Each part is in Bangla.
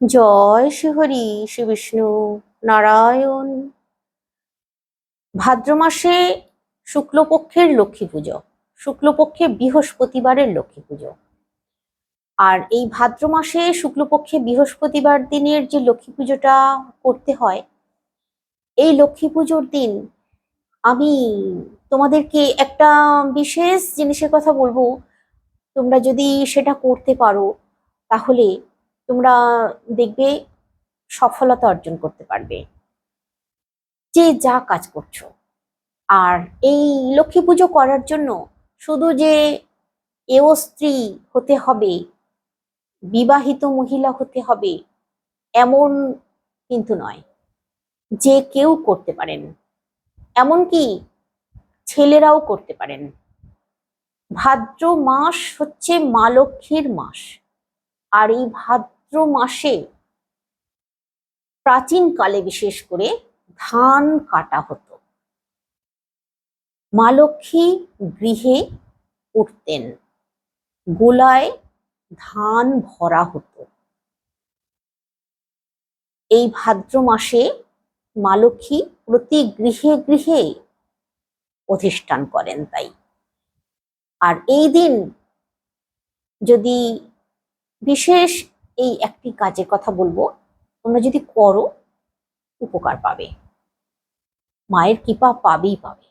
জয় শ্রীহরি শ্রী বিষ্ণু নারায়ণ। ভাদ্র মাসে শুক্লপক্ষের লক্ষ্মী পুজো, শুক্লপক্ষে বৃহস্পতিবারের লক্ষ্মী পুজো। আর এই ভাদ্র মাসে শুক্লপক্ষে বৃহস্পতিবার দিনের যে লক্ষ্মী পুজোটা করতে হয়, এই লক্ষ্মী পুজোর দিন আমি তোমাদেরকে একটা বিশেষ জিনিসের কথা বলব। তোমরা যদি সেটা করতে পারো, তাহলে তোমরা দেখবে সফলতা অর্জন করতে পারবে। যে যা কাজ করছ। আর এই লক্ষ্মী পুজো করার জন্য শুধু যে এও স্ত্রী হতে হবে, বিবাহিত মহিলা হতে হবে, এমন কিন্তু নয়। যে কেউ করতে পারেন। এমনকি ছেলেরাও করতে পারেন। ভাদ্র মাস হচ্ছে মা লক্ষ্মীর মাস। আর এই ভাদ্র মাসে প্রাচীনকালে বিশেষ করে ধান কাটা হতো। মা লক্ষ্মী গৃহে উঠতেন, গোলায় ধান ভরা হতো। এই ভাদ্র মাসে মা লক্ষ্মী প্রতি গৃহে গৃহে অধিষ্ঠান করেন তাই। আর এই দিন যদি বিশেষ এই একটি কাজের কথা বলব। তোমরা যদি করো, উপকার পাবে। মায়ের কৃপা পাবেই পাবে।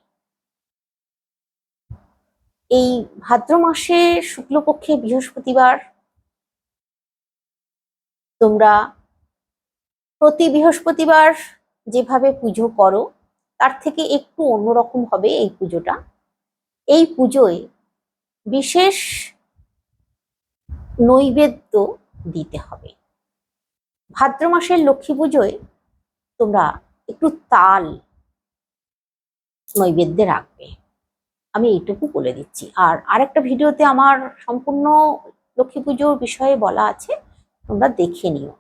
এই ভাদ্র মাসে শুক্লপক্ষে বৃহস্পতিবার তোমরা প্রতি বৃহস্পতিবার যেভাবে পুজো করো, তার থেকে একটু অন্যরকম হবে এই পুজোটা। এই পুজোয় বিশেষ নৈবেদ্য দিতে হবে। ভাদ্র মাসের লক্ষ্মী পুজোয় তোমরা একটু তাল নৈবেদ্যে রাখবে। আমি এইটুকু বলে দিচ্ছি। আর আরেকটা ভিডিওতে আমার সম্পূর্ণ লক্ষ্মী পুজোর বিষয়ে বলা আছে, তোমরা দেখে নিও।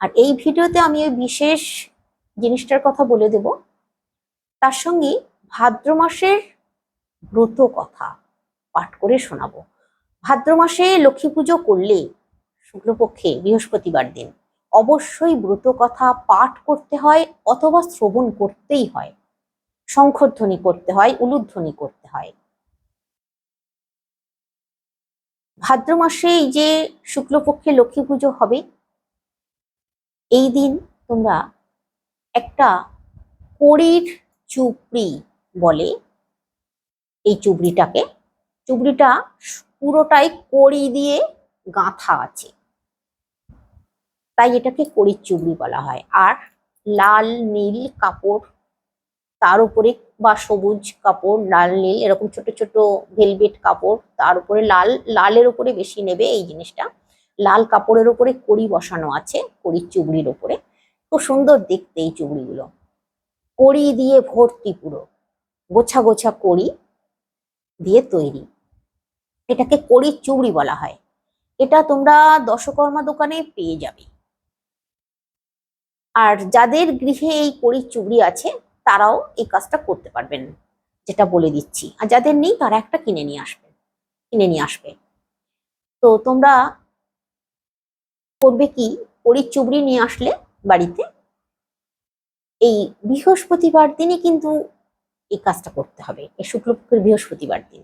আর এই ভিডিওতে আমি ওই বিশেষ জিনিসটার কথা বলে দেব। তার সঙ্গে ভাদ্র মাসের ব্রত কথা পাঠ করে শোনাবো। ভাদ্র মাসে লক্ষ্মী পুজো করলে শুক্লপক্ষে বৃহস্পতিবার দিন। অবশ্যই ব্রত কথা পাঠ করতে হয় অথবা শ্রবণ করতেই হয়। শঙ্খধ্বনি করতে হয়, উলুধ্বনি করতে হয়। ভাদ্র মাসে এই যে শুক্লপক্ষে লক্ষ্মী পুজো হবে, এই দিন তোমরা একটা কড়ির চুপড়ি বলে এই চুবড়িটাকে চুবড়িটা পুরোটাই কড়ি দিয়ে গাঁথা আছে। তাই এটাকে কড়ির চুবড়ি বলা হয়। আর লাল, নীল কাপড় তার উপরে বা সবুজ কাপড়, লাল, নীল এরকম ছোট ছোট ভেলভেট কাপড় তার উপরে লাল, লালের উপরে বেশি নেবে এই জিনিসটা। লাল কাপড়ের উপরে কড়ি বসানো আছে কড়ির চুবড়ির উপরে। খুব সুন্দর দেখতে এই চুবড়িগুলো। কড়ি দিয়ে ভর্তি পুরো। গোছা গোছা কড়ি দিয়ে তৈরি। এটাকে কড়ির চুবড়ি বলা হয়। এটা তোমরা দশকর্মা দোকানে পেয়ে যাবে। আর যাদের গৃহে এই কড়ির চুবড়ি আছে, তারাও এই কাজটা করতে পারবেন, যেটা বলে দিচ্ছি। আর যাদের নেই, তারা একটা কিনে নিয়ে আসবে, কিনে নিয়ে আসবে। তো তোমরা করবে কি, কড়ির চুবড়ি নিয়ে আসলে বাড়িতে, এই বৃহস্পতিবার দিনই কিন্তু এই কাজটা করতে হবে, এই শুক্লপক্ষের বৃহস্পতিবার দিন।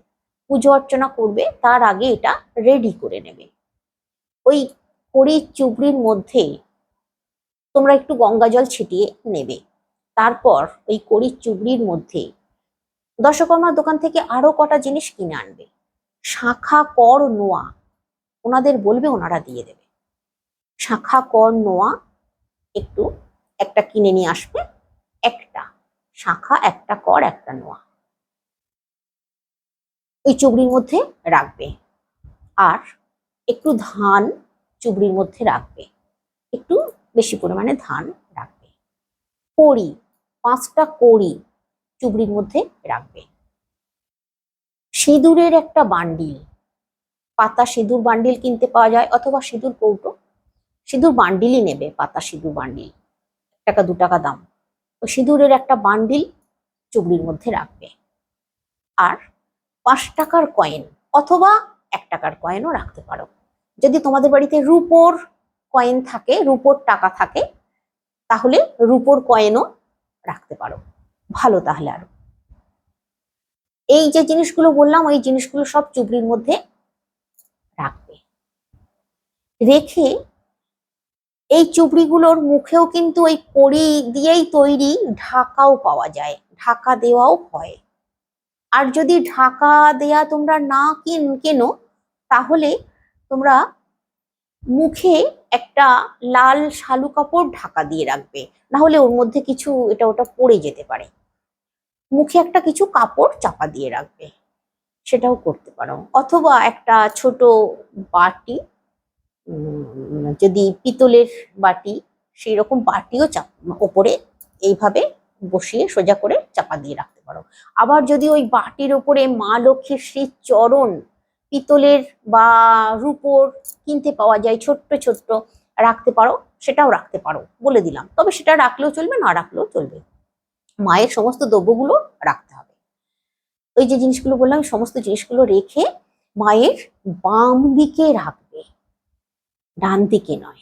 পুজো অর্চনা করবে, তার আগে এটা রেডি করে নেবে। ওই কড়ির চুবড়ির মধ্যে তোমরা একটু গঙ্গা জল ছিটিয়ে নেবে। তারপর ওই কড়ির চুবড়ির মধ্যে দশকর্মার দোকান থেকে আরও কটা জিনিস কিনে আনবে। শাখা কর নোয়া, ওনাদের বলবে ওনারা দিয়ে দেবে। শাখা কর নোয়া, একটু একটা কিনে নিয়ে আসবে, একটা। শাখা, একটা কর, একটা নোয়া। ওই চুবড়ির মধ্যে রাখবে। আর একটু ধান চুবড়ির মধ্যে রাখবে। একটু বেশি পরিমাণে ধান রাখবে। কড়ি, পাঁচটা কড়ি চুবড়ির মধ্যে রাখবে। সিঁদুরের একটা বান্ডিল। পাতা সিঁদুর বান্ডিল কিনতে পাওয়া যায় অথবা সিঁদুর কৌটো। সিঁদুর বান্ডিলই নেবে পাতা সিঁদুর বান্ডিল। টাকা দু টাকা দাম। তো সিঁদুরের একটা বান্ডিল চুবড়ির মধ্যে রাখবে। আর পাঁচ টাকার কয়েন অথবা এক টাকার কয়েনও রাখতে পারো। যদি তোমাদের বাড়িতে রুপোর কয়েন থাকে, রুপোর টাকা থাকে, তাহলে রুপোর কয়েনও রাখতে পারো। ভালো তাহলে আরও। এই যে জিনিসগুলো বললাম, ওই জিনিসগুলো সব চুবড়ির মধ্যে রাখবে। রেখে এই চুবড়িগুলোর মুখেও কিন্তু ওই কড়ি দিয়েই তৈরি ঢাকাও পাওয়া যায়, ঢাকা দেওয়াও হয়। আর যদি ঢাকা দেয়া তোমরা না কিন, কেনো তাহলে তোমরা মুখে একটা লাল শালু কাপড় ঢাকা দিয়ে রাখবে। না হলে ওর মধ্যে কিছু এটা ওটা পড়ে যেতে পারে। মুখে একটা কিছু কাপড় চাপা দিয়ে রাখবে। সেটাও করতে পারো। অথবা একটা ছোট বাটি যদি পিতলের বাটি, সেই রকম বাটিও চাপ, ওপরে এইভাবে বসিয়ে সোজা করে চাপা দিয়ে রাখতে পারো। আবার যদি ওই বাটির ওপরে মা লক্ষ্মীর শ্রী চরণ পিতলের বা রূপোর কিনতে পাওয়া যায়, ছোট্ট ছোট্ট রাখতে পারো, সেটাও রাখতে পারো, বলে দিলাম। তবে সেটা রাখলেও চলবে, না রাখলেও চলবে। মায়ের সমস্ত দ্রব্যগুলো রাখতে হবে। ওই যে জিনিসগুলো বললাম, সমস্ত জিনিসগুলো রেখে মায়ের বাম দিকে রাখবে। ডান দিকে নয়,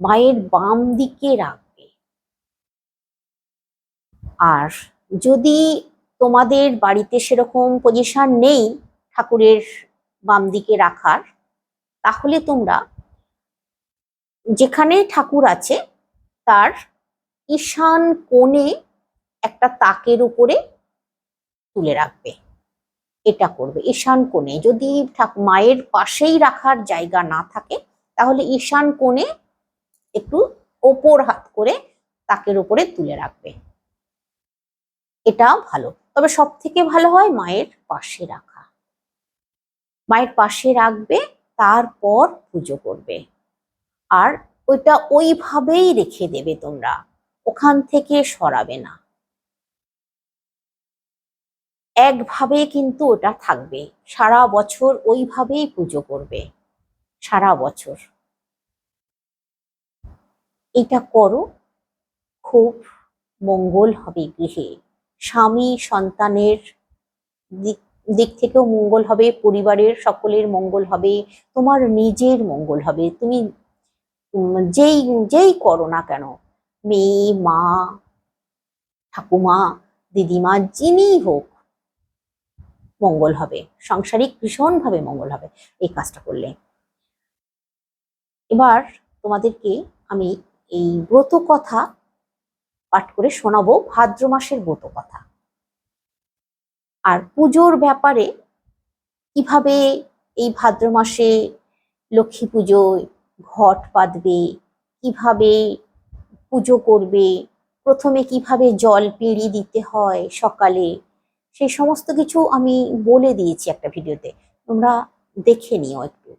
মায়ের বাম দিকে রাখবে। আর যদি তোমাদের বাড়িতে সেরকম পজিশন নেই ঠাকুরের বাম দিকে রাখার, তাহলে তোমরা যেখানে ঠাকুর আছে, তার ঈশান কোণে একটা তাকের উপরে তুলে রাখবে। এটা করবে। ঈশান কোণে। যদি মায়ের পাশেই রাখার জায়গা না থাকে, তাহলে ঈশান কোণে একটু ওপর হাত করে তাকের উপরে তুলে রাখবে। এটা ভালো। তবে সব থেকে ভালো হয় মায়ের পাশে রাখা। মায়ের পাশে রাখবে, তারপর পুজো করবে। আর ওইটা ওইভাবেই রেখে দেবে তোমরা, ওখান থেকে সরাবে না। একভাবে কিন্তু ওটা থাকবে, সারা বছর ওইভাবেই পুজো করবে, সারা বছর। এটা করো, খুব মঙ্গল হবে গৃহে, স্বামী সন্তানের দিক দিক থেকেও মঙ্গল হবে, পরিবারের সকলের মঙ্গল হবে, তোমার নিজের মঙ্গল হবে। তুমি যেই যেই করো না কেন, মেয়ে, মা, ঠাকুমা, দিদিমা, যিনি হোক, মঙ্গল হবে। সাংসারিক ভীষণভাবে মঙ্গল হবে এই কাজটা করলে। এবার তোমাদেরকে আমি এই ব্রত কথা পাঠ করে শোনাবো ভাদ্র মাসের ব্রত কথা আর পুজোর ব্যাপারে কীভাবে এই ভাদ্র মাসে লক্ষ্মী পুজোয় ঘট পাতবে কীভাবে পুজো করবে, প্রথমে কীভাবে জল পিঁড়ি দিতে হয় সকালে সেই সমস্ত কিছু আমি বলে দিয়েছি একটা ভিডিওতে। তোমরা দেখে নিও একটু।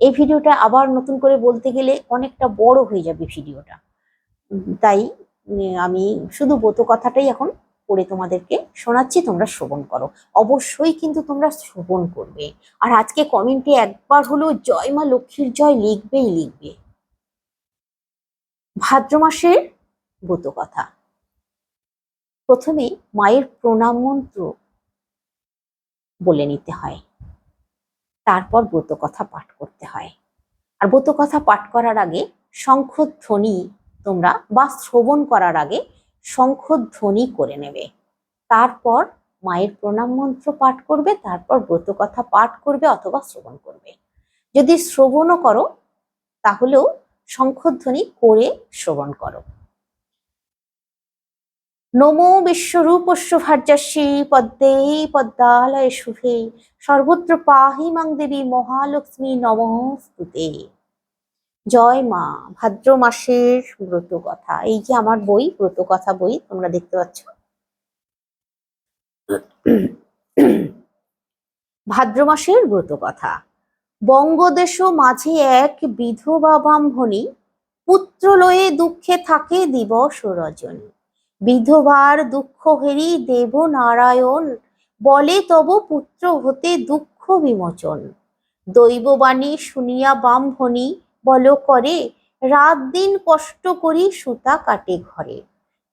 এই ভিডিওটা আবার নতুন করে বলতে গেলে অনেকটা বড় হয়ে যাবে ভিডিওটা। তাই আমি শুধু ব্রত কথাটাই এখন পড়ে তোমাদেরকে শোনাচ্ছি, তোমরা শ্রবণ করো। অবশ্যই কিন্তু তোমরা শ্রবণ করবে। আর আজকে কমেন্টে একবার হলো জয় মা লক্ষ্মীর জয় লিখবেই লিখবে। ভাদ্র মাসের ব্রত কথা। প্রথমে মায়ের প্রণাম মন্ত্র বলে নিতে হয়। তারপর ব্রত কথা পাঠ করতে হয়। আর ব্রত কথা পাঠ করার আগে শঙ্খ ধ্বনি তোমরা বা শ্রবণ করার আগে শঙ্খধ্বনি করে নেবে। তারপর মায়ের প্রণাম মন্ত্র পাঠ করবে, তারপর ব্রত কথা পাঠ করবে অথবা শ্রবণ করবে। যদি শ্রবণও করো, তাহলেও শঙ্খধ্বনি করে শ্রবণ করো। নমো বিশ্বরূপস্য ভার্যাসী পদ্মে পদ্মালয় শুভে। সর্বত্র পাহি মাং দেবী মহালক্ষ্মী নমস্তুতে জয় মা, ভাদ্র মাসের ব্রত কথা এই যে আমার বই ব্রত কথা বই, তোমরা দেখতে পাচ্ছ। ভাদ্র মাসের ব্রত কথা বঙ্গদেশ মাঝে এক বিধবা ব্রাহ্মণী, পুত্র লয়ে দুঃখে থাকে দিবস রজনী। বিধবার দুঃখ হেরি দেব নারায়ণ, বলে তব পুত্র হতে দুঃখ বিমোচন। দৈববাণী শুনিয়া ব্রাহ্মণী বল করে, রাত দিন কষ্ট করি সুতা কাটে ঘরে।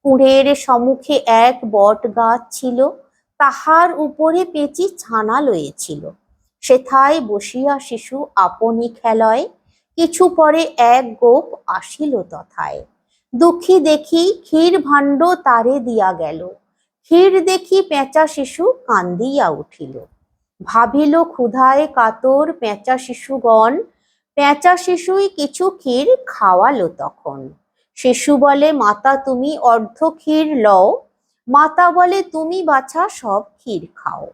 কুঁড়ের সম্মুখে এক বট গাছ ছিল, তাহার উপরে পেঁচি ছানা লয়েছিল। সেথায় বসিয়া শিশু আপনি খেলয়, কিছু পরে এক গোপ আসিল তথায়। দুঃখী দেখি ক্ষীর ভাণ্ড তারে দিয়া গেল, ক্ষীর দেখি পেঁচা শিশু কান্দিয়া উঠিল। ভাবিল ক্ষুধায় কাতর পেঁচা শিশুগণ পেঁচা শিশুই কিছু ক্ষীর খাওয়ালো তখন। শিশু বলে, মাতা, তুমি অর্ধ ক্ষীর লও। মাতা বলে, তুমি বাছা সব ক্ষীর খাও।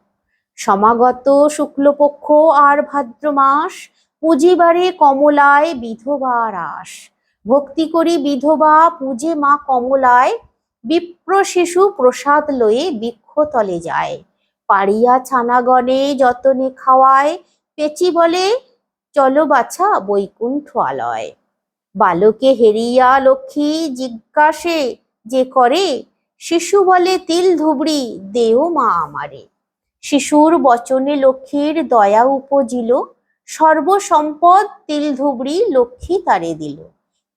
সমাগত শুক্লপক্ষ আর ভাদ্র মাস, পুজিবারে কমলায় বিধবা রাস। ভক্তি করি বিধবা, পূজে মা কমলায়। বিপ্র শিশু প্রসাদ লয়ে বৃক্ষতলে যায়। পাড়িয়া ছানাগণে যতনে খাওয়ায়, পেচি বলে চলো বাছা বৈকুণ্ঠ আলয় বালকে হেরিয়া লক্ষ্মী জিজ্ঞাসে, যে করে? শিশু বলে তিল ধুবড়ি, দেও মা আমারে। শিশুর বচনে লক্ষ্মীর দয়া উপজিল, সর্বসম্পদ তিল ধুবড়ি লক্ষ্মী তারে দিল।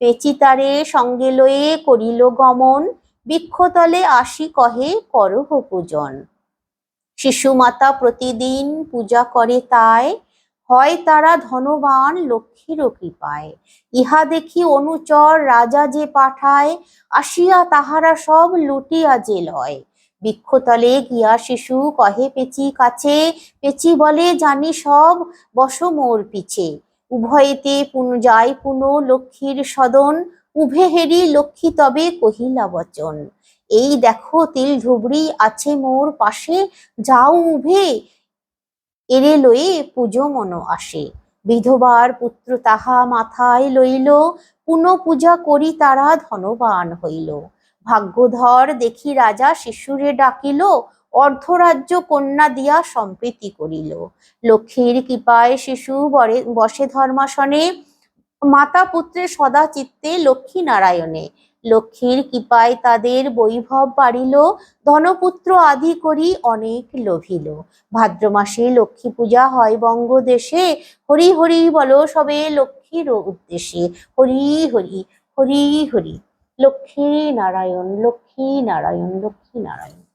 পেচি তারে সঙ্গে লয়ে করিল গমন, বৃক্ষতলে আসি কহে করহ পূজন। শিশু মাতা প্রতিদিন পূজা করে তাই হয় তারা ধনবান লক্ষ্মীর কৃপায়। ইহা দেখি অনুচর রাজা যে পাঠায়, আসিয়া তাহারা সব লুটিয়া যে লয় বৃক্ষতলে গিয়া শিশু কহে পেচি কাছে, পেচি বলে, জানি সব বস মোর পিছে। উভয়েতে পুন যায় পুন লক্ষ্মীর সদন, উভে হেরি লক্ষ্মী তবে কহিলা বচন। এই দেখো তিল ধুবড়ি আছে মোর পাশে, যাও উভে এরে লয়ে পুজো মন আসে। বিধবার পুত্র তাহা মাথায় লইল পুন পূজা করি তারা ধনবান হইল। ভাগ্যধর দেখি রাজা শিশুরে ডাকিল, অর্ধরাজ্য কন্যা দিয়া সম্প্রীতি করিল। লক্ষ্মীর কৃপায় শিশু বসে ধর্মাসনে, মাতা পুত্রের সদা চিত্তে লক্ষ্মী নারায়ণে। লক্ষ্মীর কৃপায় তাদের বৈভব বাড়িল, ধনপুত্র আদি করি অনেক লোভিল। ভাদ্র মাসে লক্ষ্মী পূজা হয় বঙ্গদেশে, হরি হরি বলো সবে লক্ষ্মীর উদ্দেশ্যে হরি হরি হরি হরি, লক্ষ্মী নারায়ণ লক্ষ্মী নারায়ণ লক্ষ্মী নারায়ণ।